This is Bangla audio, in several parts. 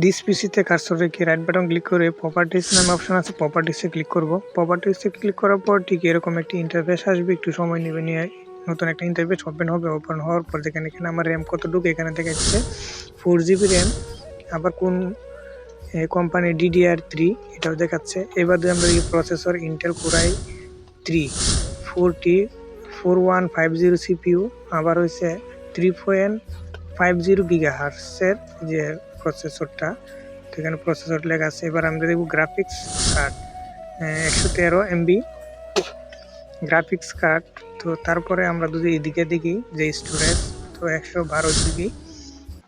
ডিস পিসিতে কার্সর রেখে রাইট বাটন ক্লিক করে প্রপার্টিস নামে অপশন আছে প্রপার্টিসে ক্লিক করব। প্রপার্টিসে ক্লিক করার পর ঠিক এরকম একটি ইন্টারফেস আসবে, একটু সময় নেবে নিয়ে নতুন একটা ইন্টারফেস ওপেন হবে ওপেন হওয়ার পর যেখানে এখানে আমার র্যাম কতটুকু এখানে দেখাচ্ছে ফোর জিবি র্যাম আবার কোন কোম্পানি ডিডিআর থ্রি এটাও দেখাচ্ছে। এবার যদি আমরা processor Intel core i three forty four one five zero CPU আবার হয়েছে three point five zero giga হার্সের যে প্রসেসরটা তো এখানে প্রসেসর লেখা আছে। এবার আমরা দেখব গ্রাফিক্স কার্ড একশো তেরো এমবি গ্রাফিক্স কার্ড তো তারপরে আমরা যদি এদিকে দেখি যে স্টোরেজ তো একশো বারো জিবি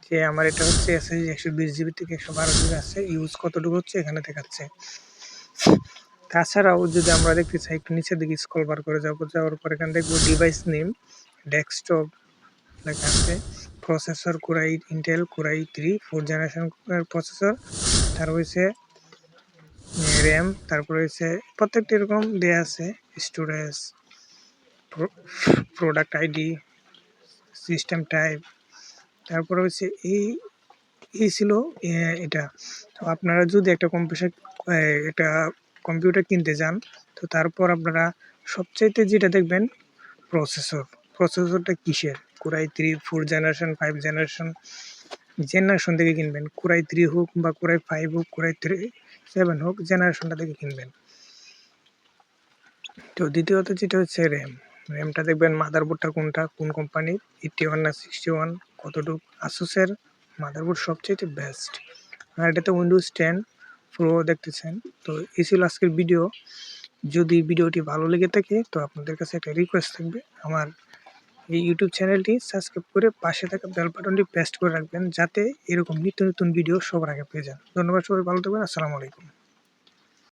যে আমার এটা হচ্ছে এসএসডি একশো বিশ জিবি থেকে একশো বারো জিবি আছে। ইউজ কতটুকু হচ্ছে এখানে দেখাচ্ছে। তাছাড়াও যদি আমরা দেখতে চাই, একটু নিচের দিকে স্ক্রল বার করে যাব। যাওয়ার পর এখানে দেখব ডিভাইস নেম ডেস্কটপ লেখা আছে। Processor core i Intel core i three four generation processor তার হয়েছে র্যাম তারপর হয়েছে প্রত্যেকটা এরকম দেয়া আছে storage product ID system type তারপর হচ্ছে এই এই ছিল এটা। তো আপনারা যদি একটা কম্পিউটার একটা কম্পিউটার কিনতে যান, তো তারপর আপনারা সবচাইতে যেটা দেখবেন প্রসেসর প্রসেসরটা কিসের? Core i three, four generation, five generation generation থেকে কিনবেন। কুরাই থ্রি হোক বা কুরাই ফাইভ হোক, কুরাই থ্রি সেভেন হোক, জেনারেশনটা থেকে কিনবেন। তো দ্বিতীয়ত যেটা হচ্ছে র্যাম। র্যামটা দেখবেন মাদারবোর্ডটা কোনটা, কোন কোম্পানির এইটটি ওয়ান না সিক্সটি ওয়ান কতটুকু? আসুসের মাদারবোর্ড সবচেয়ে বেস্ট আর এটাতে উইন্ডোজ টেন প্রো দেখতেছেন। তো এই ছিল আজকের ভিডিও যদি ভিডিওটি ভালো লেগে থাকে, তো আপনাদের কাছে একটা রিকোয়েস্ট থাকবে। আমার এই ইউটিউব চ্যানেলটি সাবস্ক্রাইব করে পাশে থাকা বেল বাটনটি প্রেস করে রাখবেন, যাতে এরকম নিত্য নতুন ভিডিও সবার আগে পেয়ে যান। ধন্যবাদ সবাই, ভালো থাকবেন, আসসালামু আলাইকুম।